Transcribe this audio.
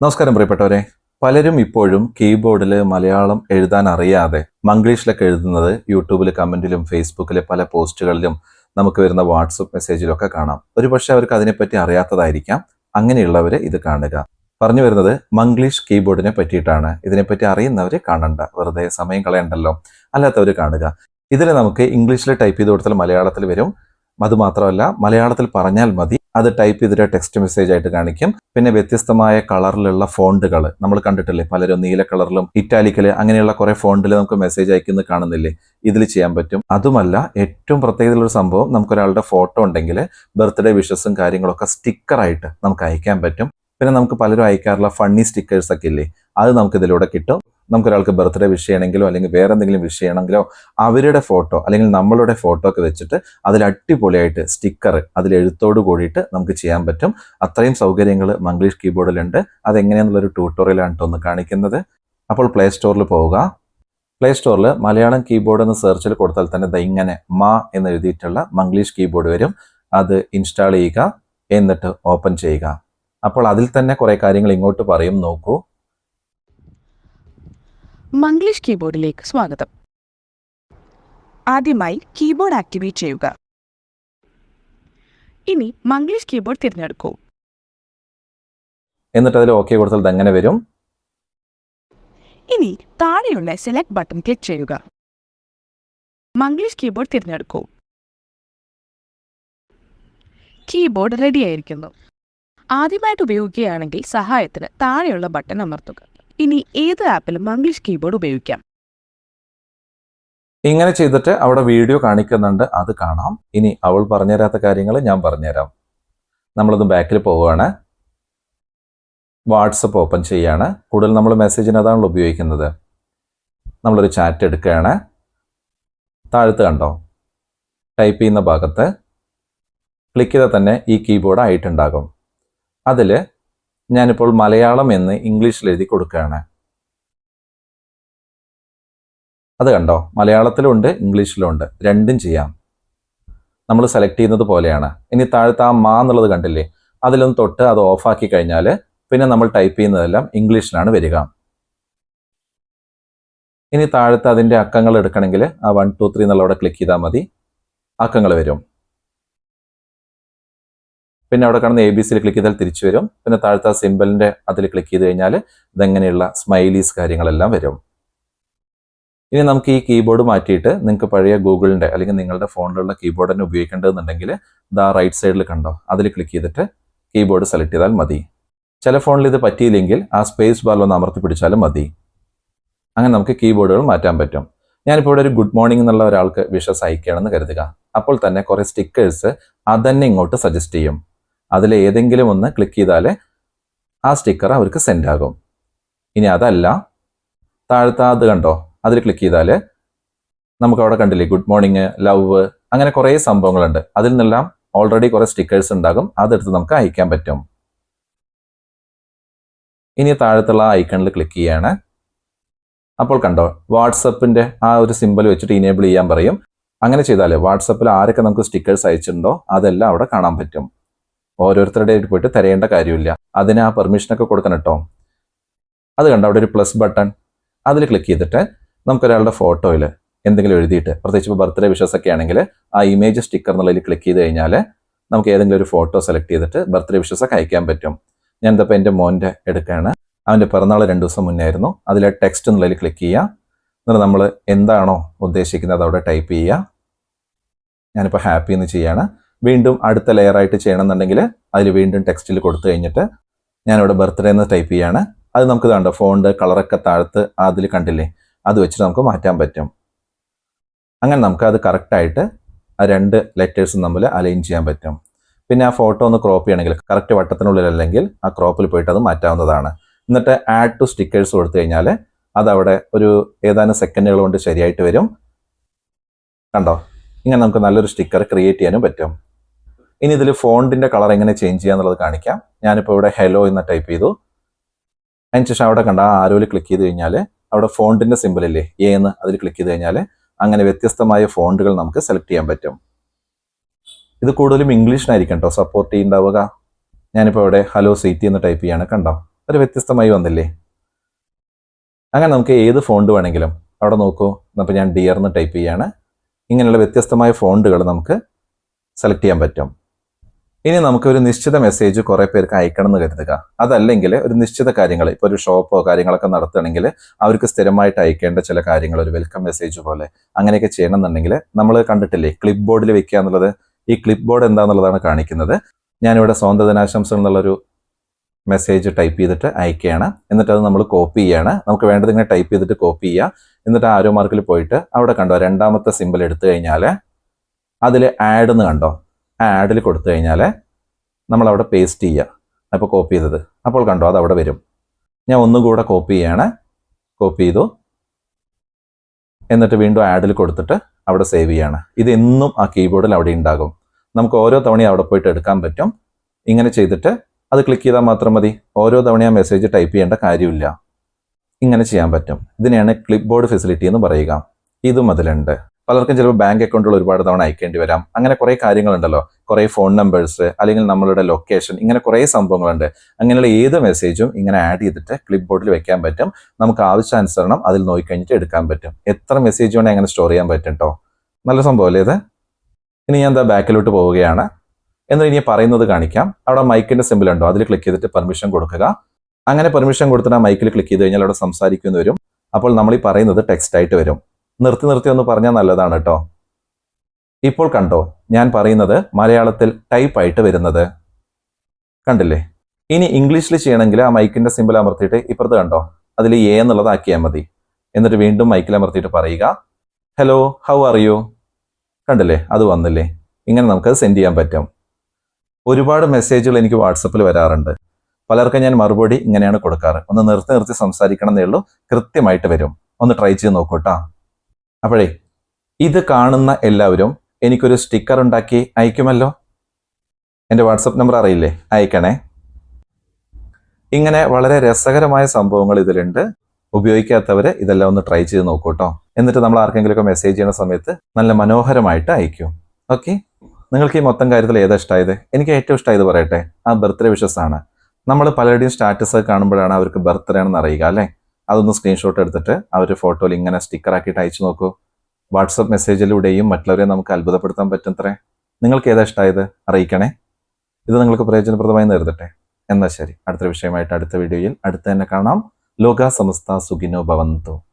നമസ്കാരം പ്രിയപ്പെട്ടവരെ. പലരും ഇപ്പോഴും കീബോർഡിൽ മലയാളം എഴുതാൻ അറിയാതെ മംഗ്ലീഷിലൊക്കെ എഴുതുന്നത് യൂട്യൂബിൽ കമന്റിലും ഫേസ്ബുക്കിലെ പല പോസ്റ്റുകളിലും നമുക്ക് വരുന്ന വാട്സപ്പ് മെസ്സേജിലൊക്കെ കാണാം. ഒരുപക്ഷെ അവർക്ക് അതിനെപ്പറ്റി അറിയാത്തതായിരിക്കാം. അങ്ങനെയുള്ളവർ ഇത് കാണുക. പറഞ്ഞു വരുന്നത് മംഗ്ലീഷ് കീബോർഡിനെ പറ്റിയിട്ടാണ്. ഇതിനെപ്പറ്റി അറിയുന്നവർ കാണണ്ട. വെറുതെ സമയം കളയണ്ടല്ലോ. അല്ലാത്തവർ കാണുക. ഇതിൽ നമുക്ക് ഇംഗ്ലീഷിൽ ടൈപ്പ് ചെയ്ത് കൊടുത്താൽ മലയാളത്തിൽ വരും. അതുമാത്രമല്ല മലയാളത്തിൽ പറഞ്ഞാൽ മതി. അത് ടൈപ്പ് ചെയ്തിട്ട് ടെക്സ്റ്റ് മെസ്സേജ് ആയിട്ട് കാണിക്കും. പിന്നെ വ്യത്യസ്തമായ കളറിലുള്ള ഫോണ്ടുകൾ നമ്മൾ കണ്ടിട്ടില്ലേ? പലരും നീല കളറിലും ഇറ്റാലിക്കൽ അങ്ങനെയുള്ള കുറെ ഫോണ്ടിൽ നമുക്ക് മെസ്സേജ് അയക്കുന്നത് കാണുന്നില്ലേ? ഇതിൽ ചെയ്യാൻ പറ്റും. അതുമല്ല ഏറ്റവും പ്രത്യേകതയുള്ള സംഭവം നമുക്കൊരാളുടെ ഫോട്ടോ ഉണ്ടെങ്കിൽ ബർത്ത്ഡേ വിഷസും കാര്യങ്ങളൊക്കെ സ്റ്റിക്കറായിട്ട് നമുക്ക് അയക്കാൻ പറ്റും. പിന്നെ നമുക്ക് പലരും അയക്കാറുള്ള ഫണ്ണി സ്റ്റിക്കേഴ്സ് ഒക്കെ ഇല്ലേ? അത് നമുക്ക് ഇതിലൂടെ കിട്ടും. നമുക്ക് ഒരാൾക്ക് ബർത്ത്ഡേ വിഷ് ചെയ്യണമെങ്കിലോ അല്ലെങ്കിൽ വേറെ എന്തെങ്കിലും വിഷ് ചെയ്യണമെങ്കിലോ അവരുടെ ഫോട്ടോ അല്ലെങ്കിൽ നമ്മളുടെ ഫോട്ടോ ഒക്കെ വെച്ചിട്ട് അതിൽ അടിപൊളിയായിട്ട് സ്റ്റിക്കർ അതിൽ എഴുത്തോട് കൂടിയിട്ട് നമുക്ക് ചെയ്യാൻ പറ്റും. അത്രയും സൗകര്യങ്ങൾ മംഗ്ലീഷ് കീബോർഡിലുണ്ട് അതെങ്ങനെയാണെന്നുള്ളൊരു ട്യൂട്ടോറിയലാണ് ട്ടോ ഒന്ന് കാണിക്കുന്നത്. അപ്പോൾ പ്ലേ സ്റ്റോറിൽ പോവുക. പ്ലേ സ്റ്റോറിൽ മലയാളം കീബോർഡ് എന്ന് സെർച്ചിൽ കൊടുത്താൽ തന്നെ ഇങ്ങനെ മാ എന്ന് എഴുതിയിട്ടുള്ള മംഗ്ലീഷ് കീബോർഡ് വരും. അത് ഇൻസ്റ്റാൾ ചെയ്യുക. എന്നിട്ട് ഓപ്പൺ ചെയ്യുക. അപ്പോൾ അതിൽ തന്നെ കുറേ കാര്യങ്ങൾ ഇങ്ങോട്ട് പറയും. നോക്കൂ. മംഗ്ലീഷ് കീബോർഡിലേക്ക് സ്വാഗതം. ആദ്യമായി കീബോർഡ് ആക്ടിവേറ്റ് ചെയ്യുക. ഇനി മംഗ്ലീഷ് കീബോർഡ് തിരഞ്ഞെടുക്കൂ. എന്നിട്ട് അതിൽ ഓക്കെ കൊടുത്താൽ അങ്ങനെ വരും? ഇനി താഴെയുള്ള സെലക്ട് ബട്ടൺ ക്ലിക്ക് ചെയ്യുക. മംഗ്ലീഷ് കീബോർഡ് തിരഞ്ഞെടുക്കൂ. കീബോർഡ് റെഡി ആയിരിക്കുന്നു. ആദ്യമായിട്ട് ഉപയോഗിക്കുകയാണെങ്കിൽ സഹായത്തിന് താഴെയുള്ള ബട്ടൺ അമർത്തുക. ഇനി ഏത് ആപ്പിലും മംഗ്ലീഷ് കീബോർഡ് ഉപയോഗിക്കാം. ഇങ്ങനെ ചെയ്തിട്ട് അവിടെ വീഡിയോ കാണിക്കുന്നുണ്ട്. അത് കാണാം. ഇനി അവൾ പറഞ്ഞുതരാത്ത കാര്യങ്ങൾ ഞാൻ പറഞ്ഞുതരാം. നമ്മളൊന്ന് ബാക്കിൽ പോവുകയാണ്. വാട്സപ്പ് ഓപ്പൺ ചെയ്യാണ്. കൂടുതൽ നമ്മൾ മെസ്സേജിന് അതാണല്ലോ ഉപയോഗിക്കുന്നത്. നമ്മളൊരു ചാറ്റ് എടുക്കുകയാണ്. താഴത്ത് കണ്ടോ? ടൈപ്പ് ചെയ്യുന്ന ഭാഗത്ത് ക്ലിക്ക് ചെയ്താൽ തന്നെ ഈ കീബോർഡ് ആയിട്ടുണ്ടാകും. അതിൽ ഞാനിപ്പോൾ മലയാളം എന്ന് ഇംഗ്ലീഷിൽ എഴുതി കൊടുക്കുകയാണ്. അത് കണ്ടോ? മലയാളത്തിലുണ്ട് ഇംഗ്ലീഷിലുണ്ട്. രണ്ടും ചെയ്യാം. നമ്മൾ സെലക്ട് ചെയ്യുന്നത് പോലെയാണ്. ഇനി താഴത്തെ ആ മാ എന്നുള്ളത് കണ്ടില്ലേ? അതിലൊന്ന് തൊട്ട് അത് ഓഫാക്കി കഴിഞ്ഞാൽ പിന്നെ നമ്മൾ ടൈപ്പ് ചെയ്യുന്നതെല്ലാം ഇംഗ്ലീഷിലാണ് വരിക. ഇനി താഴത്തെ അതിന്റെ അക്കങ്ങൾ എടുക്കണമെങ്കിൽ ആ വൺ ടു ത്രീ എന്നുള്ളവിടെ ക്ലിക്ക് ചെയ്താൽ മതി. അക്കങ്ങൾ വരും. പിന്നെ അവിടെ കാണുന്ന എ ബി സിയിൽ ക്ലിക്ക് ചെയ്താൽ തിരിച്ചു വരും. പിന്നെ താഴത്തെ ആ സിമ്പിളിന്റെ അതിൽ ക്ലിക്ക് ചെയ്ത് കഴിഞ്ഞാൽ ഇതെങ്ങനെയുള്ള സ്മൈലീസ് കാര്യങ്ങളെല്ലാം വരും. ഇനി നമുക്ക് ഈ കീബോർഡ് മാറ്റിയിട്ട് നിങ്ങൾക്ക് പഴയ ഗൂഗിളിന്റെ അല്ലെങ്കിൽ നിങ്ങളുടെ ഫോണിലുള്ള കീബോർഡ് തന്നെ ഉപയോഗിക്കേണ്ടതെന്നുണ്ടെങ്കിൽ ദാ റൈറ്റ് സൈഡിൽ കണ്ടോ? അതിൽ ക്ലിക്ക് ചെയ്തിട്ട് കീബോർഡ് സെലക്ട് ചെയ്താൽ മതി. ചില ഫോണിൽ ഇത് പറ്റിയില്ലെങ്കിൽ ആ സ്പേസ് ബാർ ഒന്ന് അമർത്തി പിടിച്ചാലും മതി. അങ്ങനെ നമുക്ക് കീബോർഡുകൾ മാറ്റാൻ പറ്റും. ഞാനിപ്പോൾ ഇവിടെ ഒരു ഗുഡ് മോർണിംഗ് എന്നുള്ള ഒരാൾക്ക് വിഷസ് അയക്കുകയാണെന്ന് കരുതുക. അപ്പോൾ തന്നെ കുറേ സ്റ്റിക്കേഴ്സ് അതന്നെ ഇങ്ങോട്ട് സജസ്റ്റ് ചെയ്യും. അതിൽ ഏതെങ്കിലും ഒന്ന് ക്ലിക്ക് ചെയ്താൽ ആ സ്റ്റിക്കർ അവർക്ക് സെൻഡ് ആകും. ഇനി അതല്ല. താഴത്തെ അത് കണ്ടോ? അതിൽ ക്ലിക്ക് ചെയ്താൽ നമുക്ക് അവിടെ കണ്ടില്ലേ ഗുഡ് മോർണിംഗ് ലവ് അങ്ങനെ കുറേ സംഭവങ്ങളുണ്ട്. അതിൽ നിന്നെല്ലാം ഓൾറെഡി കുറേ സ്റ്റിക്കേഴ്സ് ഉണ്ടാകും. അതെടുത്ത് നമുക്ക് അയക്കാൻ പറ്റും. ഇനി താഴത്തുള്ള ഐക്കണിൽ ക്ലിക്ക് ചെയ്യാണ്. അപ്പോൾ കണ്ടോ വാട്സപ്പിന്റെ ആ ഒരു സിമ്പൽ വെച്ചിട്ട് ഇനേബിൾ ചെയ്യാൻ പറയും. അങ്ങനെ ചെയ്താൽ വാട്സപ്പിൽ ആരൊക്കെ നമുക്ക് സ്റ്റിക്കേഴ്സ് അയച്ചിട്ടുണ്ടോ അതെല്ലാം അവിടെ കാണാൻ പറ്റും. ഓരോരുത്തരുടെ പോയിട്ട് തിരയേണ്ട കാര്യമില്ല. അതിന് ആ പെർമിഷനൊക്കെ കൊടുക്കണം കേട്ടോ. അത് കണ്ട? അവിടെ ഒരു പ്ലസ് ബട്ടൺ അതിൽ ക്ലിക്ക് ചെയ്തിട്ട് നമുക്കൊരാളുടെ ഫോട്ടോയിൽ എന്തെങ്കിലും എഴുതിയിട്ട് പ്രത്യേകിച്ച് ഇപ്പോൾ ബർത്ത്ഡേ വിഷസ് ഒക്കെ ആണെങ്കിൽ ആ ഇമേജ് സ്റ്റിക്കർ എന്നുള്ളതിൽ ക്ലിക്ക് ചെയ്ത് കഴിഞ്ഞാൽ നമുക്ക് ഏതെങ്കിലും ഒരു ഫോട്ടോ സെലക്ട് ചെയ്തിട്ട് ബർത്ത്ഡേ വിഷസ് ഒക്കെ അയക്കാൻ പറ്റും. ഞാൻ ഇതപ്പോൾ എന്റെ മോന്റെ എടുക്കുകയാണ്. അവന്റെ പിറന്നാൾ രണ്ട് ദിവസം മുന്നേ ആയിരുന്നു. അതിലെ ടെക്സ്റ്റ് എന്നുള്ളതിൽ ക്ലിക്ക് ചെയ്യുക. എന്നിട്ട് നമ്മൾ എന്താണോ ഉദ്ദേശിക്കുന്നത് അവിടെ ടൈപ്പ് ചെയ്യുക. ഞാനിപ്പോൾ ഹാപ്പി എന്ന് ചെയ്യാണ് വീണ്ടും അടുത്ത ലെയർ ആയിട്ട് ചെയ്യണമെന്നുണ്ടെങ്കിൽ അതിൽ വീണ്ടും ടെക്സ്റ്റിൽ കൊടുത്തു കഴിഞ്ഞിട്ട് ഞാനിവിടെ ബർത്ത്ഡേ എന്ന് ടൈപ്പ് ചെയ്യാണ്. അത് നമുക്ക് കണ്ടോ ഫോണ്ട് കളറൊക്കെ താഴ്ത്ത് അതിൽ കണ്ടില്ലേ അത് വെച്ചിട്ട് നമുക്ക് മാറ്റാൻ പറ്റും. അങ്ങനെ നമുക്ക് അത് കറക്റ്റായിട്ട് ആ രണ്ട് ലെറ്റേഴ്സും തമ്മിൽ അലൈൻ ചെയ്യാൻ പറ്റും. പിന്നെ ആ ഫോട്ടോ ഒന്ന് ക്രോപ്പ് ചെയ്യണമെങ്കിൽ കറക്റ്റ് വട്ടത്തിനുള്ളിൽ അല്ലെങ്കിൽ ആ ക്രോപ്പിൽ പോയിട്ട് അത് മാറ്റാവുന്നതാണ്. എന്നിട്ട് ആഡ് ടു സ്റ്റിക്കേഴ്സ് കൊടുത്തു കഴിഞ്ഞാൽ അതവിടെ ഒരു ഏതാനും സെക്കൻഡുകൾ കൊണ്ട് ശരിയായിട്ട് വരും. കണ്ടോ? ഇങ്ങനെ നമുക്ക് നല്ലൊരു സ്റ്റിക്കർ ക്രിയേറ്റ് ചെയ്യാനും പറ്റും. ഇനി ഇതിൽ ഫോണ്ടിന്റെ കളർ എങ്ങനെ ചേഞ്ച് ചെയ്യാന്നുള്ളത് കാണിക്കാം. ഞാനിപ്പോൾ ഇവിടെ ഹെലോ എന്ന് ടൈപ്പ് ചെയ്തു. അതിനുശേഷം അവിടെ കണ്ട ആ ആരോയിൽ ക്ലിക്ക് ചെയ്ത് കഴിഞ്ഞാൽ അവിടെ ഫോണ്ടിന്റെ സിമ്പിൾ ഇല്ലേ എ എന്ന് അതിൽ ക്ലിക്ക് ചെയ്ത് കഴിഞ്ഞാൽ അങ്ങനെ വ്യത്യസ്തമായ ഫോണ്ടുകൾ നമുക്ക് സെലക്ട് ചെയ്യാൻ പറ്റും. ഇത് കൂടുതലും ഇംഗ്ലീഷിനായിരിക്കും കേട്ടോ സപ്പോർട്ട് ചെയ്യുന്നുണ്ടാവുക ഞാനിപ്പോൾ ഇവിടെ ഹലോ സീറ്റി എന്ന് ടൈപ്പ് ചെയ്യാണ് കണ്ടോ? ഒരു വ്യത്യസ്തമായി വന്നില്ലേ? അങ്ങനെ നമുക്ക് ഏത് ഫോണ്ട് വേണമെങ്കിലും അവിടെ നോക്കൂ അപ്പോൾ ഞാൻ ഡിയർ എന്ന് ടൈപ്പ് ചെയ്യാണ്. ഇങ്ങനെയുള്ള വ്യത്യസ്തമായ ഫോണ്ടുകൾ നമുക്ക് സെലക്ട് ചെയ്യാൻ പറ്റും. ഇനി നമുക്ക് ഒരു നിശ്ചിത മെസ്സേജ് കുറെ പേർക്ക് അയക്കണം എന്ന് കരുതുക. അതല്ലെങ്കിൽ ഒരു നിശ്ചിത കാര്യങ്ങൾ ഇപ്പോൾ ഒരു ഷോപ്പോ കാര്യങ്ങളൊക്കെ നടത്തുകയാണെങ്കിൽ അവർക്ക് സ്ഥിരമായിട്ട് അയക്കേണ്ട ചില കാര്യങ്ങൾ ഒരു വെൽക്കം മെസ്സേജ് പോലെ അങ്ങനെയൊക്കെ ചെയ്യണമെന്നുണ്ടെങ്കിൽ നമ്മൾ കണ്ടിട്ടില്ലേ ക്ലിപ്പ് ബോർഡിൽ വെക്കുക എന്നുള്ളത്? ഈ ക്ലിപ്പ് ബോർഡ് എന്താണെന്നുള്ളതാണ് കാണിക്കുന്നത്. ഞാനിവിടെ സ്വന്തം ദിനാശംസകൾ എന്നുള്ളൊരു മെസ്സേജ് ടൈപ്പ് ചെയ്തിട്ട് അയക്കുകയാണ്. എന്നിട്ട് അത് നമ്മൾ കോപ്പി ചെയ്യാണ്. നമുക്ക് വേണ്ടത് ഇങ്ങനെ ടൈപ്പ് ചെയ്തിട്ട് കോപ്പി ചെയ്യുക. എന്നിട്ട് ആരോ മാർക്കിൽ പോയിട്ട് അവിടെ കണ്ടോ രണ്ടാമത്തെ സിമ്പിൾ എടുത്തു കഴിഞ്ഞാൽ അതിൽ ആഡ് എന്ന് കണ്ടോ? ആഡിൽ കൊടുത്തു കഴിഞ്ഞാൽ നമ്മളവിടെ പേസ്റ്റ് ചെയ്യുക. അപ്പോൾ കോപ്പി ചെയ്തത്. അപ്പോൾ കണ്ടോ അത് അവിടെ വരും. ഞാൻ ഒന്നും കൂടെ കോപ്പി ചെയ്യാണ്. കോപ്പി ചെയ്തു. എന്നിട്ട് വീണ്ടും ആഡിൽ കൊടുത്തിട്ട് അവിടെ സേവ് ചെയ്യാണ്. ഇതെന്നും ആ കീബോർഡിൽ അവിടെ ഉണ്ടാകും. നമുക്ക് ഓരോ തവണയും അവിടെ പോയിട്ട് എടുക്കാൻ പറ്റും. ഇങ്ങനെ ചെയ്തിട്ട് അത് ക്ലിക്ക് ചെയ്താൽ മാത്രം മതി. ഓരോ തവണ ആ മെസ്സേജ് ടൈപ്പ് ചെയ്യേണ്ട കാര്യമില്ല. ഇങ്ങനെ ചെയ്യാൻ പറ്റും. ഇതിനെയാണ് ക്ലിപ്പ് ബോർഡ് ഫെസിലിറ്റി എന്ന് പറയുക. ഇതും അതിലുണ്ട്. പലർക്കും ചിലപ്പോൾ ബാങ്ക് അക്കൗണ്ടുകൾ ഒരുപാട് തവണ അയക്കേണ്ടി വരാം. അങ്ങനെ കുറേ കാര്യങ്ങളുണ്ടല്ലോ. കുറേ ഫോൺ നമ്പേഴ്സ് അല്ലെങ്കിൽ നമ്മളുടെ ലൊക്കേഷൻ ഇങ്ങനെ കുറേ സംഭവങ്ങളുണ്ട്. അങ്ങനെയുള്ള ഏത് മെസ്സേജും ഇങ്ങനെ ആഡ് ചെയ്തിട്ട് ക്ലിപ്പ് ബോർഡിൽ വെക്കാൻ പറ്റും. നമുക്ക് ആവശ്യാനുസരണം അതിൽ നോക്കിക്കഴിഞ്ഞിട്ട് എടുക്കാൻ പറ്റും. എത്ര മെസ്സേജ് വേണേൽ അങ്ങനെ സ്റ്റോർ ചെയ്യാൻ പറ്റും കേട്ടോ നല്ല സംഭവമല്ലേ ഇത്? ഇനി ഞാൻ എന്താ ബാക്കിലോട്ട് പോവുകയാണ്. എന്നിട്ട് ഇനി പറയുന്നത് കാണിക്കാം. അവിടെ മൈക്കിന്റെ സിമ്പിൾ ഉണ്ടോ? അതിൽ ക്ലിക്ക് ചെയ്തിട്ട് പെർമിഷൻ കൊടുക്കുക. അങ്ങനെ പെർമിഷൻ കൊടുത്തിട്ട് ആ മൈക്കിൽ ക്ലിക്ക് ചെയ്ത് കഴിഞ്ഞാൽ അവിടെ സംസാരിക്കുന്നു വരും അപ്പോൾ നമ്മൾ ഈ പറയുന്നത് ടെക്സ്റ്റ് ആയിട്ട് വരും. നിർത്തി നിർത്തി ഒന്ന് പറഞ്ഞാൽ നല്ലതാണ് കേട്ടോ. ഇപ്പോൾ കണ്ടോ ഞാൻ പറയുന്നത് മലയാളത്തിൽ ടൈപ്പ് ആയിട്ട് വരുന്നത്. കണ്ടില്ലേ? ഇനി ഇംഗ്ലീഷിൽ ചെയ്യണമെങ്കിൽ ആ മൈക്കിന്റെ സിമ്പിൾ അമർത്തിയിട്ട് ഇപ്പുറത്ത് കണ്ടോ അതിൽ എ എന്നുള്ളതാക്കിയാൽ മതി. എന്നിട്ട് വീണ്ടും മൈക്കിൽ അമർത്തിയിട്ട് പറയുക ഹലോ ഹൗ ആർ യു കണ്ടില്ലേ? അത് വന്നില്ലേ? ഇങ്ങനെ നമുക്കത് സെൻഡ് ചെയ്യാൻ പറ്റും. ഒരുപാട് മെസ്സേജുകൾ എനിക്ക് വാട്സപ്പിൽ വരാറുണ്ട്. പലർക്കും ഞാൻ മറുപടി ഇങ്ങനെയാണ് കൊടുക്കാറ്. ഒന്ന് നിർത്തി നിർത്തി സംസാരിക്കണം എന്നേ ഉള്ളൂ കൃത്യമായിട്ട് വരും. ഒന്ന് ട്രൈ ചെയ്ത് നോക്കൂട്ടാ അപ്പോഴേ ഇത് കാണുന്ന എല്ലാവരും എനിക്കൊരു സ്റ്റിക്കർ ഉണ്ടാക്കി അയക്കുമല്ലോ? എന്റെ വാട്സപ്പ് നമ്പർ അറിയില്ലേ? അയക്കണേ. ഇങ്ങനെ വളരെ രസകരമായ സംഭവങ്ങൾ ഇതിലുണ്ട്. ഉപയോഗിക്കാത്തവർ ഇതെല്ലാം ഒന്ന് ട്രൈ ചെയ്ത് നോക്കൂട്ടോ. എന്നിട്ട് നമ്മൾ ആർക്കെങ്കിലുമൊക്കെ മെസ്സേജ് ചെയ്യുന്ന സമയത്ത് നല്ല മനോഹരമായിട്ട് അയക്കും. ഓക്കെ നിങ്ങൾക്ക് ഈ മൊത്തം കാര്യത്തിൽ ഏതാ ഇഷ്ടമായത് എനിക്ക് ഏറ്റവും ഇഷ്ടമായത് പറയട്ടെ. ആ ബർത്ത്ഡേ വിഷസ് ആണ്. നമ്മൾ പലരുടെയും സ്റ്റാറ്റസ് കാണുമ്പോഴാണ് അവർക്ക് ബർത്ത്ഡേ ആണെന്ന് അറിയുക അല്ലേ? അതൊന്ന് സ്ക്രീൻഷോട്ട് എടുത്തിട്ട് അവർ ഫോട്ടോയിൽ ഇങ്ങനെ സ്റ്റിക്കറാക്കിയിട്ട് അയച്ചു നോക്കൂ. വാട്സപ്പ് മെസ്സേജിലൂടെയും മറ്റുള്ളവരെ നമുക്ക് അത്ഭുതപ്പെടുത്താൻ പറ്റുന്നത്രേ. നിങ്ങൾക്ക് ഏതാ ഇഷ്ടമായത് അറിയിക്കണേ. ഇത് നിങ്ങൾക്ക് പ്രയോജനപ്രദമായി നേരിടട്ടെ. എന്നാൽ ശരി. അടുത്ത വിഷയമായിട്ട് അടുത്ത വീഡിയോയിൽ അടുത്ത് തന്നെ കാണാം. ലോക സമസ്ത സുഖിനോ ഭവന്തു.